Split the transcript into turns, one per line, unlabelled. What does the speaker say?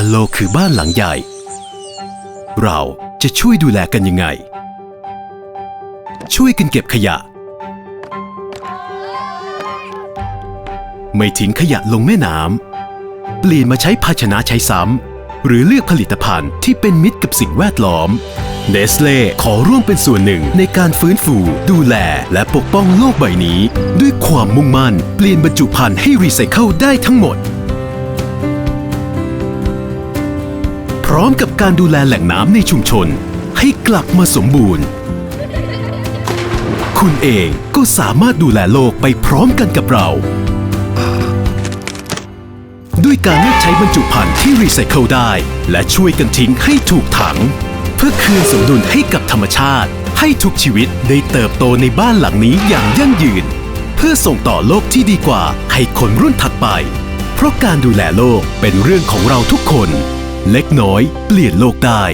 ฮัลโหลคือบ้านหลังใหญ่ เราจะช่วยดูแลกันยังไง ช่วยกันเก็บขยะ ไม่ทิ้งขยะลงแม่น้ำเปลี่ยนมาใช้ภาชนะใช้ซ้ำหรือเลือกผลิตภัณฑ์ที่เป็นมิตรกับสิ่งแวดล้อมเนสเล่ขอร่วมเป็นส่วนหนึ่งในการฟื้นฟู ดูแล และปกป้องโลกใบนี้ ด้วยความมุ่งมั่น เปลี่ยนบรรจุภัณฑ์ให้รีไซเคิลได้ทั้งหมด ร้อมกับการดูแลแหล่งน้ำในชุมชน ให้กลับมาสมบูรณ์ คุณเองก็สามารถดูแลโลกไปพร้อมกันกับเรา ด้วยการเลือกใช้บรรจุภัณฑ์ที่รีไซเคิลได้ และช่วยกันทิ้งให้ถูกถัง เพื่อคืนสมดุลให้กับธรรมชาติ ให้ทุกชีวิตได้เติบโตในบ้านหลังนี้อย่างยั่งยืน เพื่อส่งต่อโลกที่ดีกว่าให้คนรุ่นถัดไป เพราะการดูแลโลกเป็นเรื่องของเราทุกคน เล็กน้อย เปลี่ยนโลกได้